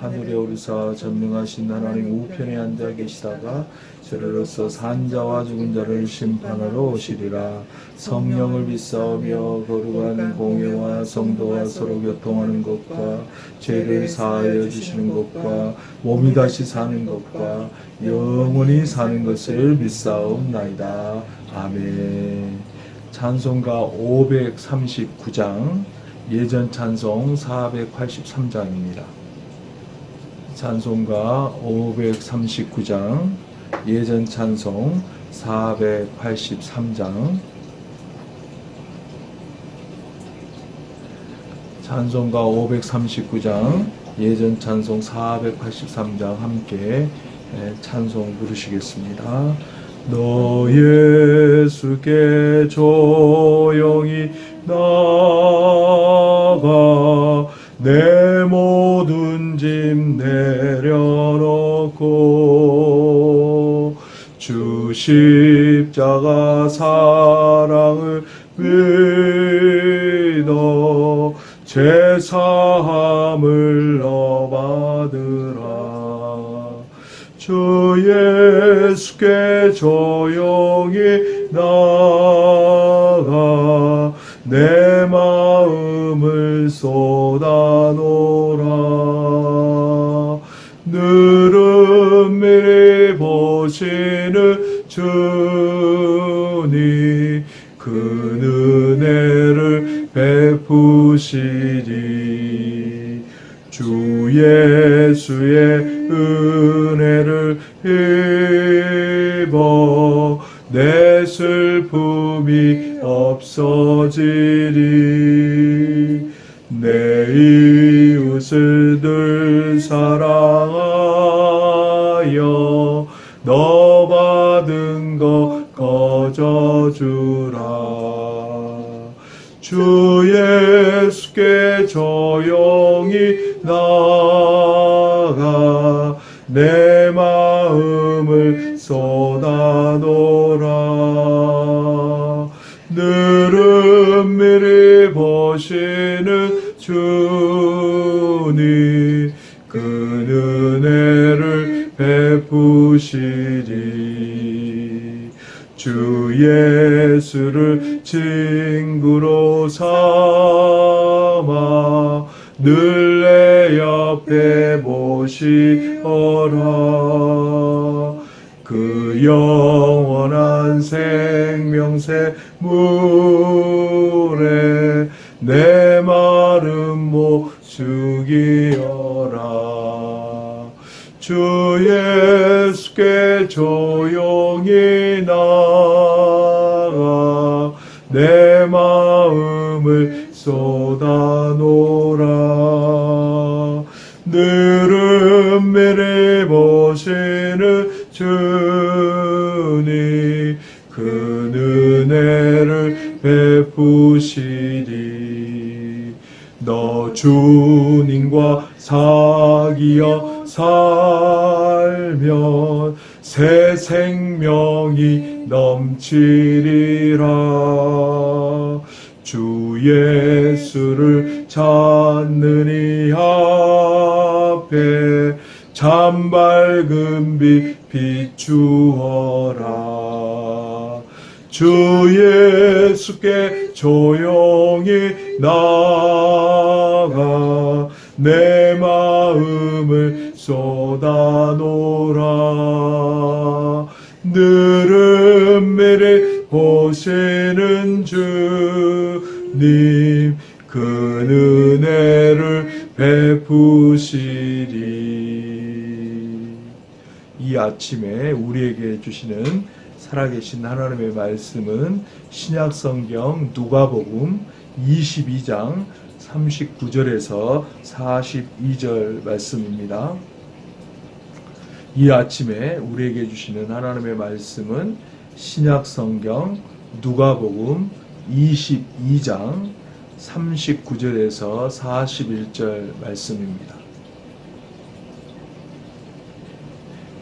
하늘에 오르사 전능하신 하나님 우편에 앉아 계시다가 저리로서 산자와 죽은 자를 심판하러 오시리라. 성령을 믿사오며 거룩한 공예와 성도와 서로 교통하는 것과 죄를 사하여 주시는 것과 몸이 다시 사는 것과 영원히 사는 것을 믿사옵나이다. 아멘. 찬송가 539장 예전 찬송 483장입니다. 찬송가 539장 예전 찬송 483장 찬송가 539장 예전 찬송 483장 함께 예, 찬송 부르시겠습니다. 너 예수께 조용히 나가 내 모든 짐 내려놓고 주 십자가 사랑을 믿어 제사함을 너 받으라. 주 예수께 조용히 나가 내 마음을 쏟아놓 미리 보시는 주니 그 은혜를 베푸시리. 주 예수의 은혜를 입어 내 슬픔이 없어지리. 내 이웃을 늘 사랑 주 옆에 모시어라. 그 영원한 생명새 물에 내 마름 못 죽이어라. 주 예수께 조용히 나가 내 마음을 쏟아놓으라 늘은 미리 보시는 주니 그 은혜를 베푸시리. 너 주님과 사귀어 살면 새 생명이 넘치리라. 주 예수를 찾는 이 앞에 참 밝은 빛 비추어라. 주 예수께 조용히 나가 내 마음을 쏟아놓으라. 늘은 미리 보시는 주님 그 은혜를 베푸 이 아침에 우리에게 주시는 살아계신 하나님의 말씀은 신약성경 누가복음 22장 39절에서 42절 말씀입니다. 이 아침에 우리에게 주시는 하나님의 말씀은 신약 성경 누가복음 22장 39절에서 41절 말씀입니다.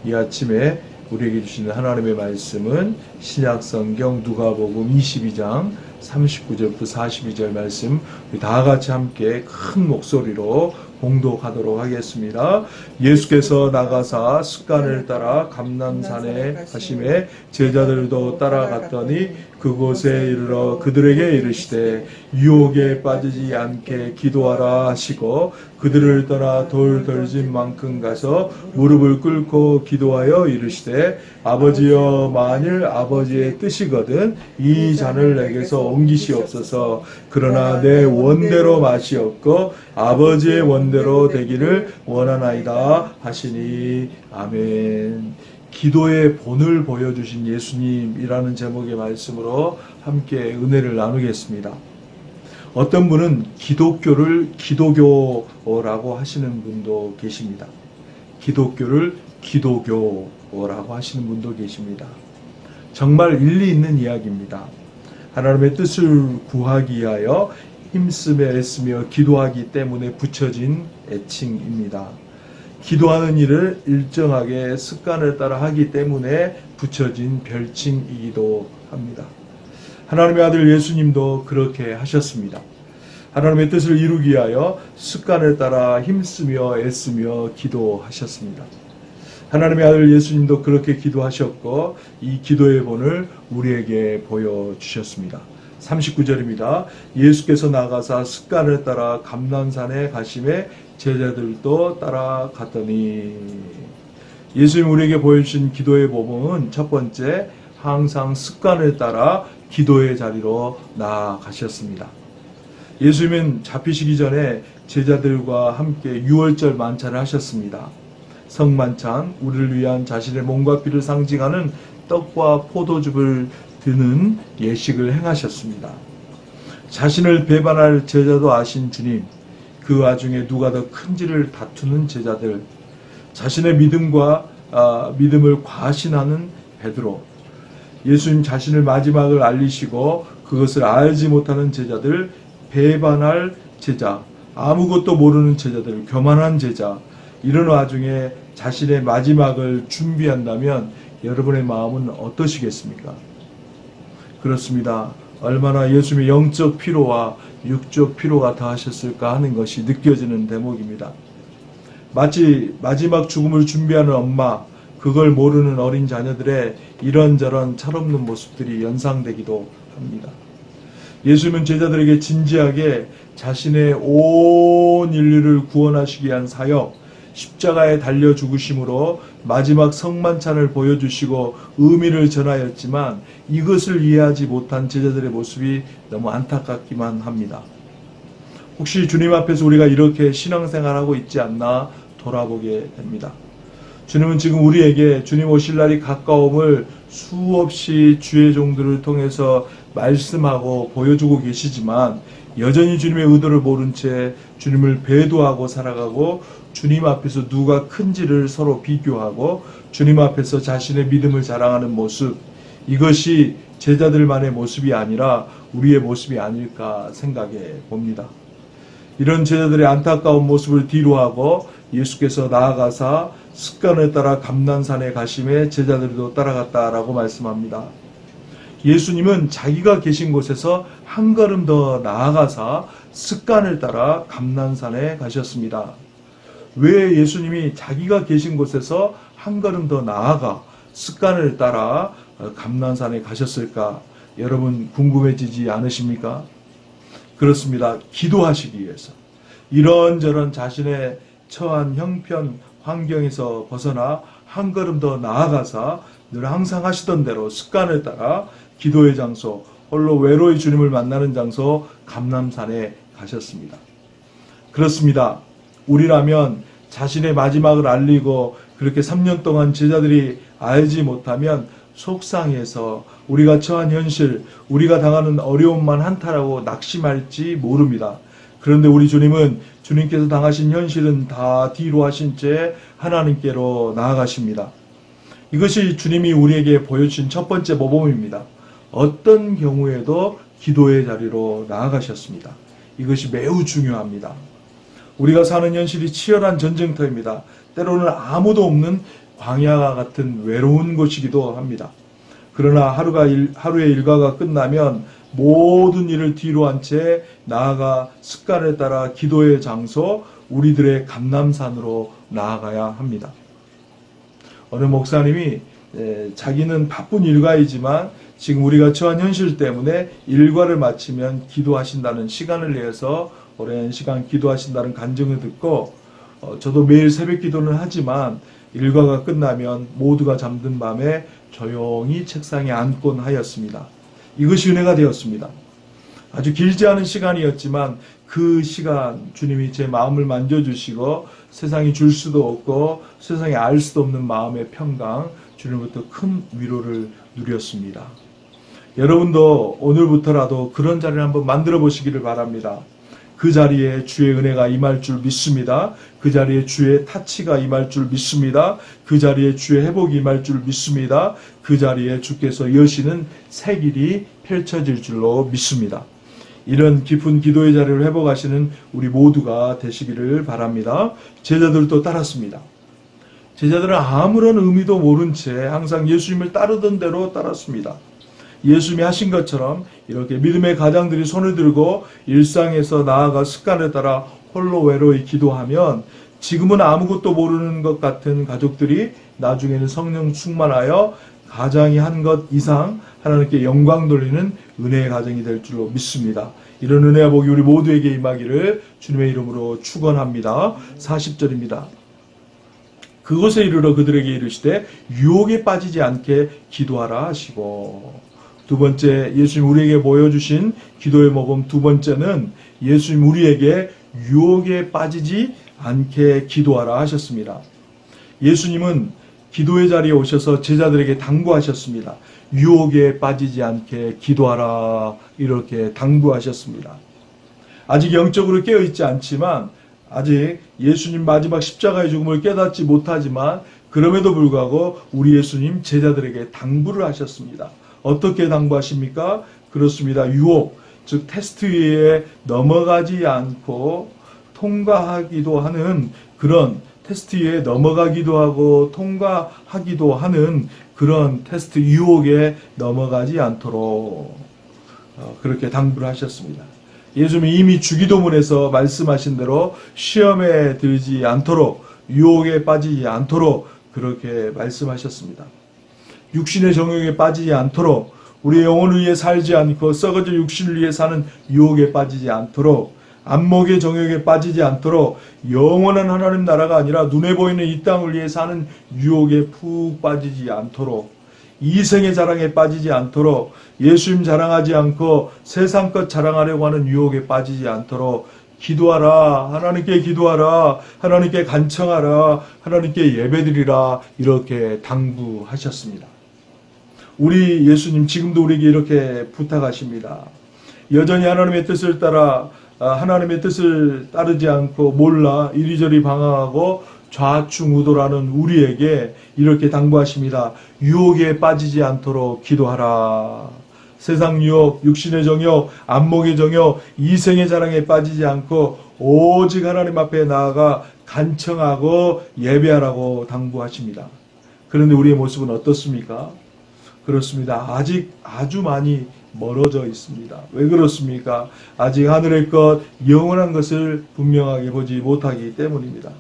이 아침에 우리에게 주시는 하나님의 말씀은 신약 성경 누가복음 22장 39절부터 42절 말씀 다 같이 함께 큰 목소리로 봉독하도록 하겠습니다. 예수께서 나가사 습관을 따라 감난산에 가심에 제자들도 따라갔더니 그곳에 이르러 그들에게 이르시되 유혹에 빠지지 않게 기도하라 하시고 그들을 떠나 돌 덜진 만큼 가서 무릎을 꿇고 기도하여 이르시되 아버지여 만일 아버지의 뜻이거든 이 잔을 내게서 옮기시옵소서 그러나 내 원대로 맛이 없고 아버지의 원대로 되기를 원하나이다 하시니 아멘. 기도의 본을 보여주신 예수님이라는 제목의 말씀으로 함께 은혜를 나누겠습니다. 어떤 분은 기독교를 기도교라고 하시는 분도 계십니다. 기독교를 기도교라고 하시는 분도 계십니다. 정말 일리 있는 이야기입니다. 하나님의 뜻을 구하기 위하여 힘쓰며 애쓰며 기도하기 때문에 붙여진 애칭입니다. 기도하는 일을 일정하게 습관을 따라 하기 때문에 붙여진 별칭이기도 합니다. 하나님의 아들 예수님도 그렇게 하셨습니다. 하나님의 뜻을 이루기 위하여 습관을 따라 힘쓰며 애쓰며 기도하셨습니다. 하나님의 아들 예수님도 그렇게 기도하셨고 이 기도의 본을 우리에게 보여주셨습니다. 39절입니다. 예수께서 나가사 습관을 따라 감난산에 가심에 제자들도 따라갔더니 예수님 우리에게 보여주신 기도의 모범은 첫 번째 항상 습관을 따라 기도의 자리로 나아가셨습니다. 예수님은 잡히시기 전에 제자들과 함께 유월절 만찬을 하셨습니다. 성만찬, 우리를 위한 자신의 몸과 피를 상징하는 떡과 포도즙을 드는 예식을 행하셨습니다. 자신을 배반할 제자도 아신 주님, 그 와중에 누가 더 큰지를 다투는 제자들, 자신의 믿음과 아, 믿음을 과신하는 베드로, 예수님 자신을 마지막을 알리시고 그것을 알지 못하는 제자들, 배반할 제자, 아무것도 모르는 제자들, 교만한 제자, 이런 와중에 자신의 마지막을 준비한다면 여러분의 마음은 어떠시겠습니까? 그렇습니다. 얼마나 예수님의 영적 피로와 육적 피로가 다하셨을까 하는 것이 느껴지는 대목입니다. 마치 마지막 죽음을 준비하는 엄마, 그걸 모르는 어린 자녀들의 이런저런 철없는 모습들이 연상되기도 합니다. 예수님은 제자들에게 진지하게 자신의 온 인류를 구원하시기 위한 사역, 십자가에 달려 죽으심으로 마지막 성만찬을 보여주시고 의미를 전하였지만 이것을 이해하지 못한 제자들의 모습이 너무 안타깝기만 합니다. 혹시 주님 앞에서 우리가 이렇게 신앙생활하고 있지 않나 돌아보게 됩니다. 주님은 지금 우리에게 주님 오실 날이 가까움을 수없이 주의 종들을 통해서 말씀하고 보여주고 계시지만 여전히 주님의 의도를 모른 채 주님을 배도하고 살아가고 주님 앞에서 누가 큰지를 서로 비교하고 주님 앞에서 자신의 믿음을 자랑하는 모습 이것이 제자들만의 모습이 아니라 우리의 모습이 아닐까 생각해 봅니다. 이런 제자들의 안타까운 모습을 뒤로하고 예수께서 나아가사 습관을 따라 감난산에 가심에 제자들도 따라갔다라고 말씀합니다. 예수님은 자기가 계신 곳에서 한 걸음 더 나아가사 습관을 따라 감난산에 가셨습니다. 왜 예수님이 자기가 계신 곳에서 한 걸음 더 나아가 습관을 따라 감난산에 가셨을까? 여러분 궁금해지지 않으십니까? 그렇습니다. 기도하시기 위해서. 이런저런 자신의 처한 형편, 환경에서 벗어나 한 걸음 더 나아가서 늘 항상 하시던 대로 습관을 따라 기도의 장소, 홀로 외로이 주님을 만나는 장소 감남산에 가셨습니다. 그렇습니다. 우리라면 자신의 마지막을 알리고 그렇게 3년 동안 제자들이 알지 못하면 속상해서 우리가 처한 현실, 우리가 당하는 어려움만 한타라고 낙심할지 모릅니다. 그런데 우리 주님은 주님께서 당하신 현실은 다 뒤로 하신 채 하나님께로 나아가십니다. 이것이 주님이 우리에게 보여주신 첫 번째 모범입니다. 어떤 경우에도 기도의 자리로 나아가셨습니다. 이것이 매우 중요합니다. 우리가 사는 현실이 치열한 전쟁터입니다. 때로는 아무도 없는 광야와 같은 외로운 곳이기도 합니다. 그러나 하루가 일, 하루의 일과가 끝나면 모든 일을 뒤로 한 채 나아가 습관에 따라 기도의 장소, 우리들의 감남산으로 나아가야 합니다. 어느 목사님이 에, 자기는 바쁜 일과이지만 지금 우리가 처한 현실 때문에 일과를 마치면 기도하신다는 시간을 내서 오랜 시간 기도하신다는 간증을 듣고 어, 저도 매일 새벽 기도는 하지만 일과가 끝나면 모두가 잠든 밤에 조용히 책상에 앉곤 하였습니다. 이것이 은혜가 되었습니다. 아주 길지 않은 시간이었지만 그 시간 주님이 제 마음을 만져주시고 세상이 줄 수도 없고 세상에 알 수도 없는 마음의 평강 주님부터 큰 위로를 누렸습니다. 여러분도 오늘부터라도 그런 자리를 한번 만들어 보시기를 바랍니다. 그 자리에 주의 은혜가 임할 줄 믿습니다. 그 자리에 주의 타치가 임할 줄 믿습니다. 그 자리에 주의 회복이 임할 줄 믿습니다. 그 자리에 주께서 여시는 새 길이 펼쳐질 줄로 믿습니다. 이런 깊은 기도의 자리를 회복하시는 우리 모두가 되시기를 바랍니다. 제자들도 따랐습니다. 제자들은 아무런 의미도 모른 채 항상 예수님을 따르던 대로 따랐습니다. 예수님이 하신 것처럼 이렇게 믿음의 가장들이 손을 들고 일상에서 나아가 습관에 따라 홀로 외로이 기도하면 지금은 아무것도 모르는 것 같은 가족들이 나중에는 성령 충만하여 가장이 한 것 이상 하나님께 영광 돌리는 은혜의 가정이 될 줄로 믿습니다. 이런 은혜와 복이 우리 모두에게 임하기를 주님의 이름으로 축원합니다. 40절입니다. 그곳에 이르러 그들에게 이르시되 유혹에 빠지지 않게 기도하라 하시고 두 번째 예수님 우리에게 보여주신 기도의 모범 두 번째는 예수님 우리에게 유혹에 빠지지 않게 기도하라 하셨습니다. 예수님은 기도의 자리에 오셔서 제자들에게 당부하셨습니다. 유혹에 빠지지 않게 기도하라 이렇게 당부하셨습니다. 아직 영적으로 깨어있지 않지만 아직 예수님 마지막 십자가의 죽음을 깨닫지 못하지만 그럼에도 불구하고 우리 예수님 제자들에게 당부를 하셨습니다. 어떻게 당부하십니까? 그렇습니다. 유혹, 즉 테스트 위에 넘어가지 않고 통과하기도 하는 그런 테스트 위에 넘어가기도 하고 통과하기도 하는 그런 테스트 유혹에 넘어가지 않도록 어, 그렇게 당부를 하셨습니다. 예수님이 이미 주기도문에서 말씀하신 대로 시험에 들지 않도록 유혹에 빠지지 않도록 그렇게 말씀하셨습니다. 육신의 정욕에 빠지지 않도록 우리의 영혼을 위해 살지 않고 썩어져 육신을 위해 사는 유혹에 빠지지 않도록 안목의 정욕에 빠지지 않도록 영원한 하나님 나라가 아니라 눈에 보이는 이 땅을 위해 사는 유혹에 푹 빠지지 않도록 이생의 자랑에 빠지지 않도록 예수님 자랑하지 않고 세상 것 자랑하려고 하는 유혹에 빠지지 않도록 기도하라 하나님께 기도하라 하나님께 간청하라 하나님께 예배드리라 이렇게 당부하셨습니다. 우리 예수님 지금도 우리에게 이렇게 부탁하십니다. 여전히 하나님의 뜻을 따라 아, 하나님의 뜻을 따르지 않고 몰라 이리저리 방황하고 좌충우돌하는 우리에게 이렇게 당부하십니다. 유혹에 빠지지 않도록 기도하라. 세상 유혹, 육신의 정욕, 안목의 정욕, 이생의 자랑에 빠지지 않고 오직 하나님 앞에 나아가 간청하고 예배하라고 당부하십니다. 그런데 우리의 모습은 어떻습니까? 그렇습니다. 아직 아주 많이 멀어져 있습니다. 왜 그렇습니까? 아직 하늘의 것, 영원한 것을 분명하게 보지 못하기 때문입니다.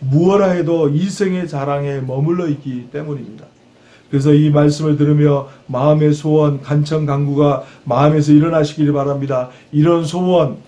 무엇라 해도 이생의 자랑에 머물러 있기 때문입니다. 그래서 이 말씀을 들으며 마음의 소원, 간청, 강구가 마음에서 일어나시기를 바랍니다. 이런 소원,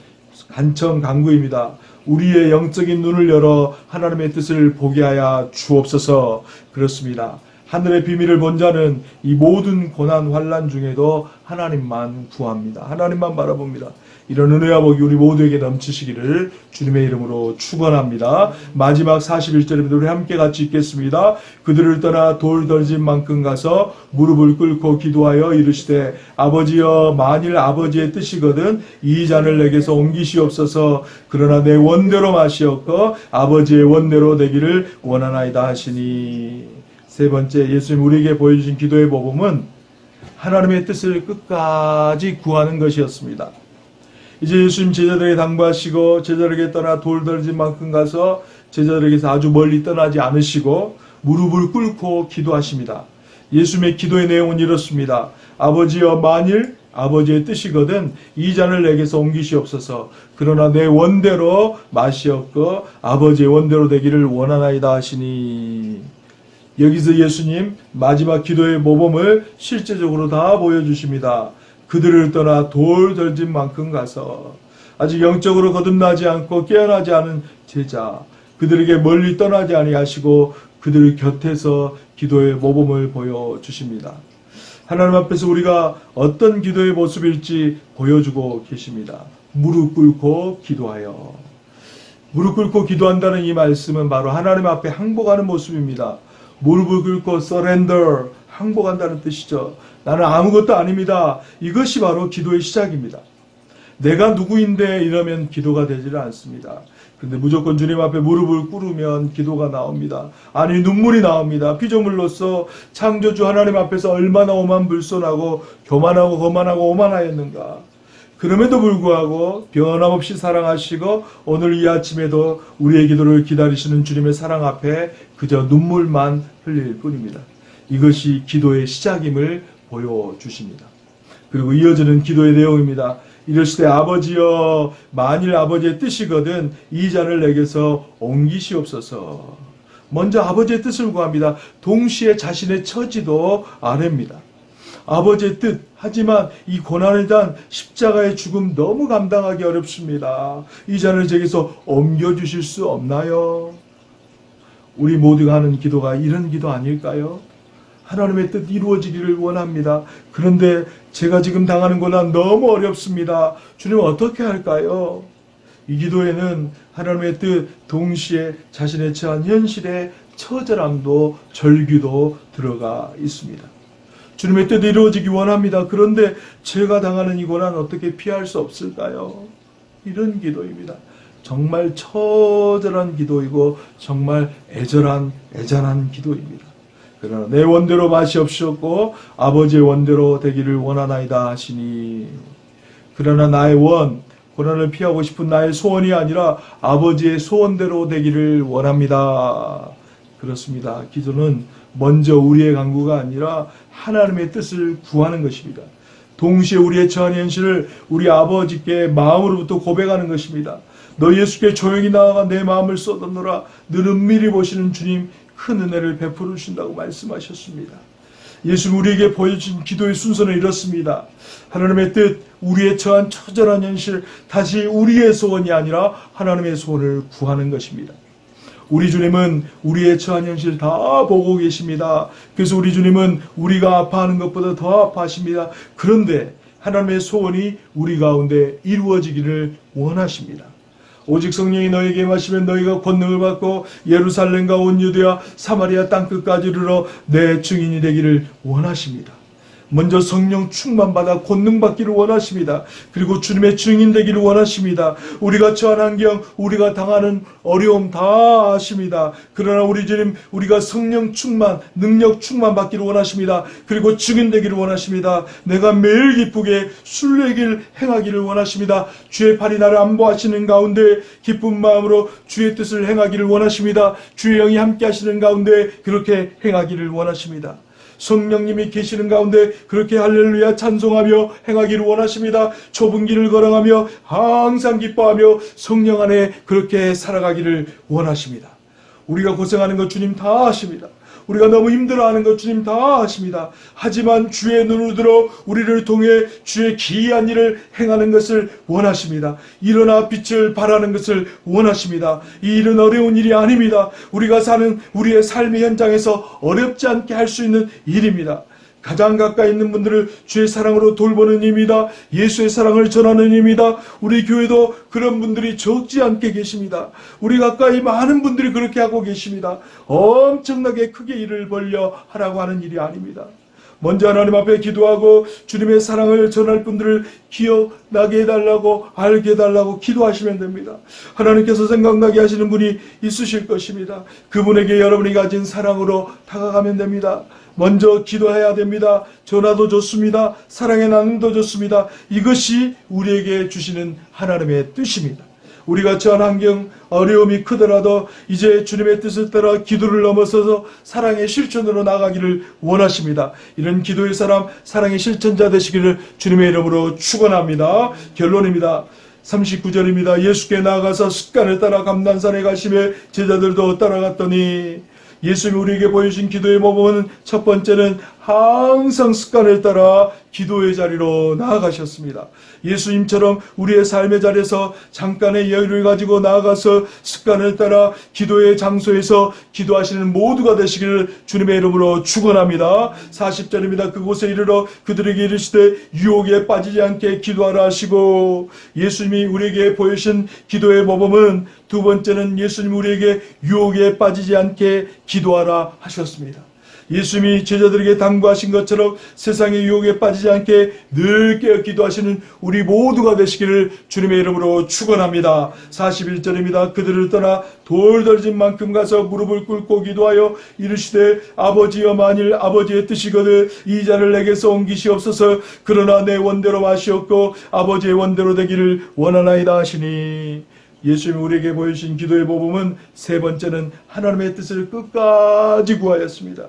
간청, 강구입니다. 우리의 영적인 눈을 열어 하나님의 뜻을 보게 하여 주옵소서 그렇습니다. 하늘의 비밀을 본 자는 이 모든 고난 환란 중에도 하나님만 구합니다. 하나님만 바라봅니다. 이런 은혜와 복이 우리 모두에게 넘치시기를 주님의 이름으로 축원합니다. 마지막 41절입니다. 우리 함께 같이 읽겠습니다. 그들을 떠나 돌 덜진 만큼 가서 무릎을 꿇고 기도하여 이르시되 아버지여 만일 아버지의 뜻이거든 이 잔을 내게서 옮기시옵소서 그러나 내 원대로 마시옵고 아버지의 원대로 되기를 원하나이다 하시니 세 번째 예수님 우리에게 보여주신 기도의 모범은 하나님의 뜻을 끝까지 구하는 것이었습니다. 이제 예수님 제자들에게 당부하시고 제자들에게 떠나 돌 덜진 만큼 가서 제자들에게서 아주 멀리 떠나지 않으시고 무릎을 꿇고 기도하십니다. 예수님의 기도의 내용은 이렇습니다. 아버지여 만일 아버지의 뜻이거든 이 잔을 내게서 옮기시옵소서. 그러나 내 원대로 마시옵고 아버지의 원대로 되기를 원하나이다 하시니 여기서 예수님 마지막 기도의 모범을 실제적으로 다 보여주십니다. 그들을 떠나 돌 덜진 만큼 가서 아직 영적으로 거듭나지 않고 깨어나지 않은 제자 그들에게 멀리 떠나지 아니하시고 그들 곁에서 기도의 모범을 보여주십니다. 하나님 앞에서 우리가 어떤 기도의 모습일지 보여주고 계십니다. 무릎 꿇고 기도하여 무릎 꿇고 기도한다는 이 말씀은 바로 하나님 앞에 항복하는 모습입니다. 무릎을 꿇고 surrender, 항복한다는 뜻이죠. 나는 아무것도 아닙니다. 이것이 바로 기도의 시작입니다. 내가 누구인데 이러면 기도가 되지를 않습니다. 근데 무조건 주님 앞에 무릎을 꿇으면 기도가 나옵니다. 아니 눈물이 나옵니다. 피조물로서 창조주 하나님 앞에서 얼마나 오만 불손하고 교만하고 거만하고 오만하였는가. 그럼에도 불구하고 변함없이 사랑하시고 오늘 이 아침에도 우리의 기도를 기다리시는 주님의 사랑 앞에 그저 눈물만 흘릴 뿐입니다. 이것이 기도의 시작임을 보여주십니다. 그리고 이어지는 기도의 내용입니다. 이르시되 아버지여 만일 아버지의 뜻이거든 이 잔을 내게서 옮기시옵소서. 먼저 아버지의 뜻을 구합니다. 동시에 자신의 처지도 아뢰입니다. 아버지의 뜻 하지만 이 고난을 단 십자가의 죽음 너무 감당하기 어렵습니다. 이 잔을 제게서 옮겨 주실 수 없나요? 우리 모두가 하는 기도가 이런 기도 아닐까요? 하나님의 뜻 이루어지기를 원합니다. 그런데 제가 지금 당하는 고난 너무 어렵습니다. 주님 어떻게 할까요? 이 기도에는 하나님의 뜻 동시에 자신의 처한 현실의 처절함도 절규도 들어가 있습니다. 주님의 뜻이 이루어지기 원합니다. 그런데 제가 당하는 이 고난 어떻게 피할 수 없을까요? 이런 기도입니다. 정말 처절한 기도이고 정말 애절한 애잔한 기도입니다. 그러나 내 원대로 마시옵시었고 아버지의 원대로 되기를 원하나이다 하시니 그러나 나의 원 고난을 피하고 싶은 나의 소원이 아니라 아버지의 소원대로 되기를 원합니다. 그렇습니다. 기도는 먼저 우리의 강구가 아니라 하나님의 뜻을 구하는 것입니다. 동시에 우리의 처한 현실을 우리 아버지께 마음으로부터 고백하는 것입니다. 너 예수께 조용히 나아가 내 마음을 쏟아놓으라. 늘 은밀히 보시는 주님 큰 은혜를 베풀어 주신다고 말씀하셨습니다. 예수 우리에게 보여준 기도의 순서는 이렇습니다. 하나님의 뜻, 우리의 처한 처절한 현실, 다시 우리의 소원이 아니라 하나님의 소원을 구하는 것입니다. 우리 주님은 우리의 처한 현실 다 보고 계십니다. 그래서 우리 주님은 우리가 아파하는 것보다 더 아파하십니다. 그런데 하나님의 소원이 우리 가운데 이루어지기를 원하십니다. 오직 성령이 너에게 마시면 너희가 권능을 받고 예루살렘과 온 유대와 사마리아 땅 끝까지 이르러 내 증인이 되기를 원하십니다. 먼저 성령 충만 받아 권능 받기를 원하십니다. 그리고 주님의 증인 되기를 원하십니다. 우리가 처한 환경, 우리가 당하는 어려움 다 아십니다. 그러나 우리 주님, 우리가 성령 충만, 능력 충만 받기를 원하십니다. 그리고 증인 되기를 원하십니다. 내가 매일 기쁘게 순례길 행하기를 원하십니다. 주의 팔이 나를 안보하시는 가운데 기쁜 마음으로 주의 뜻을 행하기를 원하십니다. 주의 영이 함께 하시는 가운데 그렇게 행하기를 원하십니다. 성령님이 계시는 가운데 그렇게 할렐루야 찬송하며 행하기를 원하십니다. 좁은 길을 걸어가며 항상 기뻐하며 성령 안에 그렇게 살아가기를 원하십니다. 우리가 고생하는 것 주님 다 아십니다. 우리가 너무 힘들어하는 것 주님 다 아십니다. 하지만 주의 눈을 들어 우리를 통해 주의 기이한 일을 행하는 것을 원하십니다. 일어나 빛을 발하는 것을 원하십니다. 이 일은 어려운 일이 아닙니다. 우리가 사는 우리의 삶의 현장에서 어렵지 않게 할 수 있는 일입니다. 가장 가까이 있는 분들을 주의 사랑으로 돌보는 힘이다. 예수의 사랑을 전하는 힘이다. 우리 교회도 그런 분들이 적지 않게 계십니다. 우리 가까이 많은 분들이 그렇게 하고 계십니다. 엄청나게 크게 일을 벌려 하라고 하는 일이 아닙니다. 먼저 하나님 앞에 기도하고 주님의 사랑을 전할 분들을 기억나게 해달라고 알게 해달라고 기도하시면 됩니다. 하나님께서 생각나게 하시는 분이 있으실 것입니다. 그분에게 여러분이 가진 사랑으로 다가가면 됩니다. 먼저 기도해야 됩니다. 전화도 좋습니다. 사랑의 나눔도 좋습니다. 이것이 우리에게 주시는 하나님의 뜻입니다. 우리가 처한 환경, 어려움이 크더라도 이제 주님의 뜻을 따라 기도를 넘어서서 사랑의 실천으로 나가기를 원하십니다. 이런 기도의 사람, 사랑의 실천자 되시기를 주님의 이름으로 축원합니다. 결론입니다. 39절입니다. 예수께 나아가서 습관을 따라 감난산에 가시며 제자들도 따라갔더니 예수님이 우리에게 보여준 기도의 모범은 첫 번째는 항상 습관을 따라 기도의 자리로 나아가셨습니다. 예수님처럼 우리의 삶의 자리에서 잠깐의 여유를 가지고 나아가서 습관을 따라 기도의 장소에서 기도하시는 모두가 되시기를 주님의 이름으로 축원합니다. 40절입니다. 그곳에 이르러 그들에게 이르시되 유혹에 빠지지 않게 기도하라 하시고 예수님이 우리에게 보여신 기도의 모범은 두 번째는 예수님 우리에게 유혹에 빠지지 않게 기도하라 하셨습니다. 예수님이 제자들에게 당부하신 것처럼 세상의 유혹에 빠지지 않게 늘 깨어 기도하시는 우리 모두가 되시기를 주님의 이름으로 축원합니다. 41절입니다. 그들을 떠나 돌덜진 만큼 가서 무릎을 꿇고 기도하여 이르시되 아버지여 만일 아버지의 뜻이거든 이 자를 내게서 옮기시옵소서 그러나 내 원대로 마시옵고 아버지의 원대로 되기를 원하나이다 하시니 예수님이 우리에게 보여주신 기도의 모범은 세 번째는 하나님의 뜻을 끝까지 구하였습니다.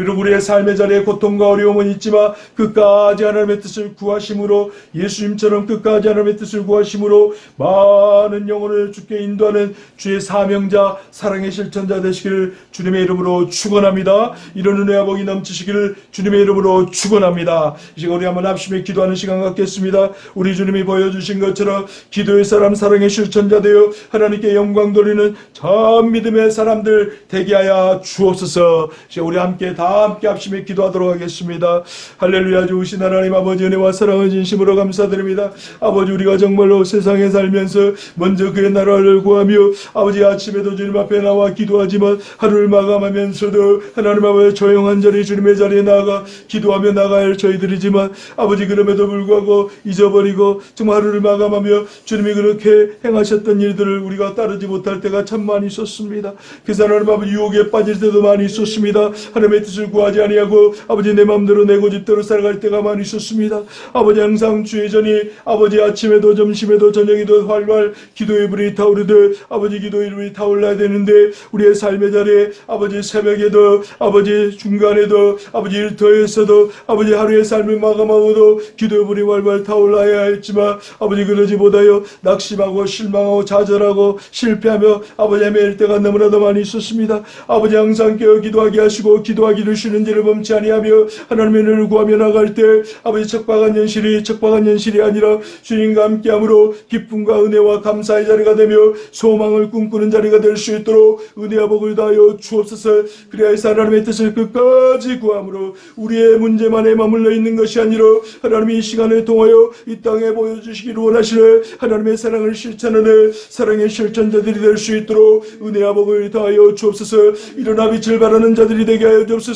그리고 우리의 삶의 자리에 고통과 어려움은 있지만 끝까지 하나님의 뜻을 구하심으로 예수님처럼 끝까지 하나님의 뜻을 구하심으로 많은 영혼을 주께 인도하는 주의 사명자 사랑의 실천자 되시기를 주님의 이름으로 축원합니다. 이런 은혜와 복이 넘치시기를 주님의 이름으로 축원합니다. 이 시간 우리 한번 합심해 기도하는 시간 갖겠습니다. 우리 주님이 보여주신 것처럼 기도의 사람 사랑의 실천자 되어 하나님께 영광 돌리는 전 믿음의 사람들 되게 하여 주옵소서. 이제 우리 함께 다 함께 합심해 기도하도록 하겠습니다. 할렐루야 주신 하나님 아버지 은혜와 사랑을 진심으로 감사드립니다. 아버지 우리가 정말로 세상에 살면서 먼저 그의 나라를 구하며 아버지 아침에도 주님 앞에 나와 기도하지만 하루를 마감하면서도 하나님 아버지 조용한 자리 주님의 자리에 나가 기도하며 할 저희들이지만 아버지 그럼에도 불구하고 잊어버리고 정말 하루를 마감하며 주님이 그렇게 행하셨던 일들을 우리가 따르지 못할 때가 참 많이 있었습니다. 그래서 아버지 유혹에 빠질 때도 많이 있었습니다. 하나님의 뜻을 구하지 아니하고 아버지 내 마음대로 내 고집대로 살아갈 때가 많이 있었습니다. 아버지 항상 주의 전이 아버지 아침에도 점심에도 저녁에도 활활 기도의 불이 타오르듯 아버지 기도의 불이 타올라야 되는데 우리의 삶의 자리에 아버지 새벽에도 아버지 중간에도 아버지 일터에서도 아버지 하루의 삶을 마감하고도 기도의 불이 활활 타올라야 했지만 아버지 그러지 못하여 낙심하고 실망하고 좌절하고 실패하며 아버지 헤맬 때가 너무나도 많이 있었습니다. 아버지 항상 깨어 기도하게 하시고 기도하 일을 범치 아니하며 하나님의 은혜를 구하며 나갈 때 아버지 척박한 현실이 척박한 현실이 아니라 주님과 함께함으로 기쁨과 은혜와 감사의 자리가 되며 소망을 꿈꾸는 자리가 될 수 있도록 은혜와 복을 다하여 주옵소서. 그리하여서 하나님의 뜻을 끝까지 구함으로 우리의 문제만에 머물러 있는 것이 아니라 하나님이 이 시간을 통하여 이 땅에 보여주시기를 원하시는 하나님의 사랑을 실천하는 사랑의 실천자들이 될 수 있도록 은혜와 복을 다하여 주옵소서. 일어나 빛을 발하는 자들이 되게 하여 주옵소서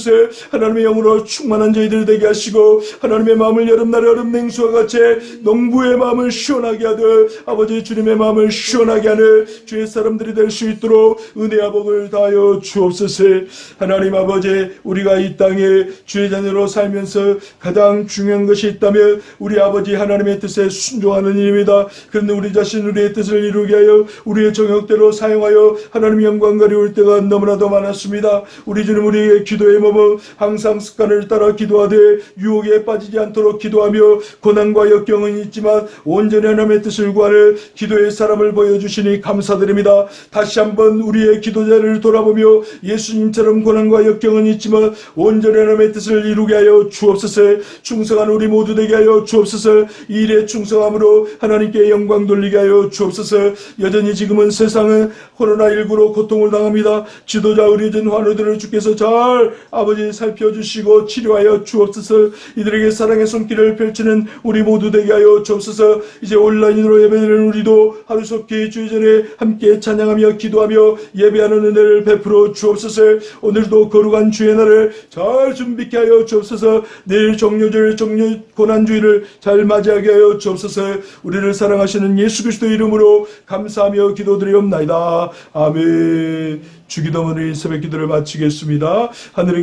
하나님의 영으로 충만한 저희들 되게 하시고 하나님의 마음을 여름날 얼음 냉수와 같이 농부의 마음을 시원하게 하듯 아버지 주님의 마음을 시원하게 하는 주의 사람들이 될 수 있도록 은혜와 복을 다하여 주옵소서. 하나님 아버지 우리가 이 땅에 주의 자녀로 살면서 가장 중요한 것이 있다면 우리 아버지 하나님의 뜻에 순종하는 일입니다. 그런데 우리 자신 우리의 뜻을 이루게 하여 우리의 정욕대로 사용하여 하나님 영광 가리울 때가 너무나도 많았습니다. 우리 주님 우리의 기도의 몸은 항상 습관을 따라 기도하되 유혹에 빠지지 않도록 기도하며 고난과 역경은 있지만 온전히 하나님의 뜻을 구하는 기도의 사람을 보여주시니 감사드립니다. 다시 한번 우리의 기도자를 돌아보며 예수님처럼 고난과 역경은 있지만 온전히 하나님의 뜻을 이루게 하여 주옵소서 충성한 우리 모두 되게 하여 주옵소서 이 일에 충성함으로 하나님께 영광 돌리게 하여 주옵소서 여전히 지금은 세상은 코로나19로 고통을 당합니다. 지도자 의료진 환우들을 주께서 잘 아버지 살펴주시고 치료하여 주옵소서. 이들에게 사랑의 손길을 펼치는 우리 모두 되게 하여 주옵소서. 이제 온라인으로 예배드리는 우리도 하루속히 주의 전에 함께 찬양하며 기도하며 예배하는 은혜를 베풀어 주옵소서. 오늘도 거룩한 주의 날을 잘 준비케 하여 주옵소서. 내일 종료절 종료 고난주의를 잘 맞이하게 하여 주옵소서. 우리를 사랑하시는 예수 그리스도 이름으로 감사하며 기도드리옵나이다. 아멘. 주기도문의 새벽 기도를 마치겠습니다. 하늘에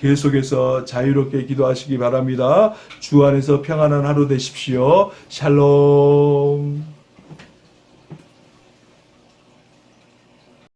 계속해서 자유롭게 기도하시기 바랍니다. 주 안에서 평안한 하루 되십시오. 샬롬.